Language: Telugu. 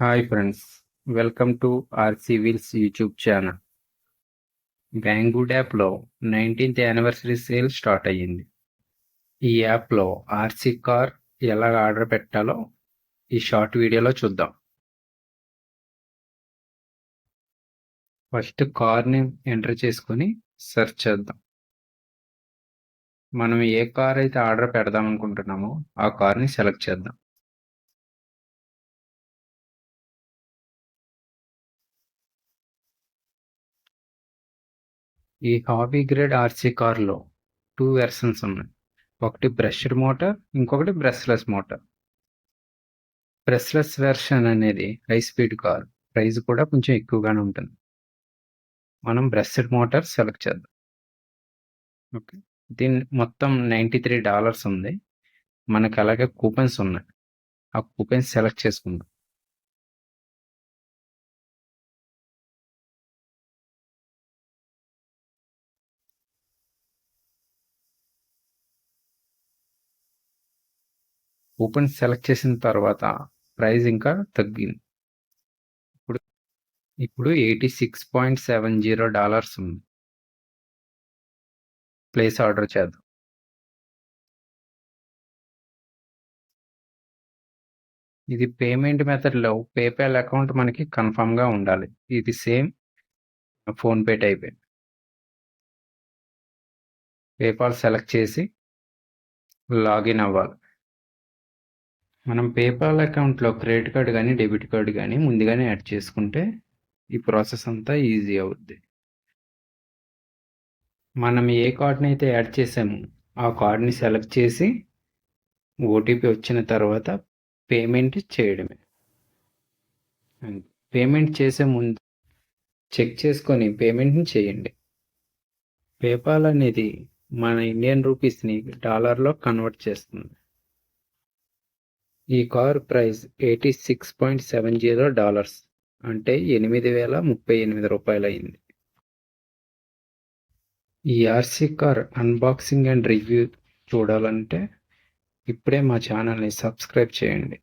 Hi friends welcome to RC wheels YouTube channel Banggood యాప్లో నైన్టీన్త్ యానివర్సరీ సేల్ స్టార్ట్ అయ్యింది. ఈ యాప్లో ఆర్సీ కార్ ఎలా ఆర్డర్ పెట్టాలో ఈ షార్ట్ వీడియోలో చూద్దాం. ఫస్ట్ కార్ని ఎంటర్ చేసుకొని సెర్చ్ చేద్దాం. మనం ఏ కార్ అయితే ఆర్డర్ పెడదాం అనుకుంటున్నామో ఆ కార్ని సెలెక్ట్ చేద్దాం. ఈ హాబీ గ్రేడ్ ఆర్సీ కార్లో టూ వెర్షన్స్ ఉన్నాయి. ఒకటి బ్రష్డ్ మోటార్ ఇంకొకటి బ్రష్లెస్ మోటార్. బ్రష్లెస్ వెర్షన్ అనేది హై స్పీడ్ కార్ ప్రైస్ కూడా కొంచెం ఎక్కువగానే ఉంటుంది. మనం బ్రష్డ్ మోటార్ సెలెక్ట్ చేద్దాం. ఓకే. దీని మొత్తం నైంటీ త్రీ డాలర్స్ ఉంది. మనకి అలాగే కూపన్స్ ఉన్నాయి. ఆ కూపన్స్ సెలెక్ట్ చేసుకుందాం. కూపన్ సెలెక్ట్ చేసిన తర్వాత ప్రైస్ ఇంకా తగ్గింది. ఇప్పుడు ఇప్పుడు eighty six point seven zero dollars ఉంది. ప్లేస్ ఆర్డర్ చేద్దాం. ఇది పేమెంట్ మెథడ్లో పేపాల్ అకౌంట్ మనకి కన్ఫామ్గా ఉండాలి. ఇది same PhonePe type. PayPal select చేసి లాగిన్ అవ్వాలి. మనం పేపాల్ అకౌంట్లో క్రెడిట్ కార్డ్ కానీ డెబిట్ కార్డ్ కానీ ముందుగానే యాడ్ చేసుకుంటే ఈ ప్రాసెస్ అంతా ఈజీ అవుద్ది. మనం ఏ కార్డ్ని అయితే యాడ్ చేసామో ఆ కార్డ్ని సెలెక్ట్ చేసి ఓటీపీ వచ్చిన తర్వాత పేమెంట్ చేయడమే. పేమెంట్ చేసే ముందు చెక్ చేసుకొని పేమెంట్ని చేయండి. పేపాల్ అనేది మన ఇండియన్ రూపీస్ని డాలర్లో కన్వర్ట్ చేస్తుంది. ఈ car price eighty six point seven zero dollars. అంటే ఎనిమిది వేల ముప్పై ఎనిమిది రూపాయలు అయింది ఈ RC car unboxing and review చూడాలంటే ఇప్పుడే మా ఛానల్ని సబ్స్క్రైబ్ చేయండి.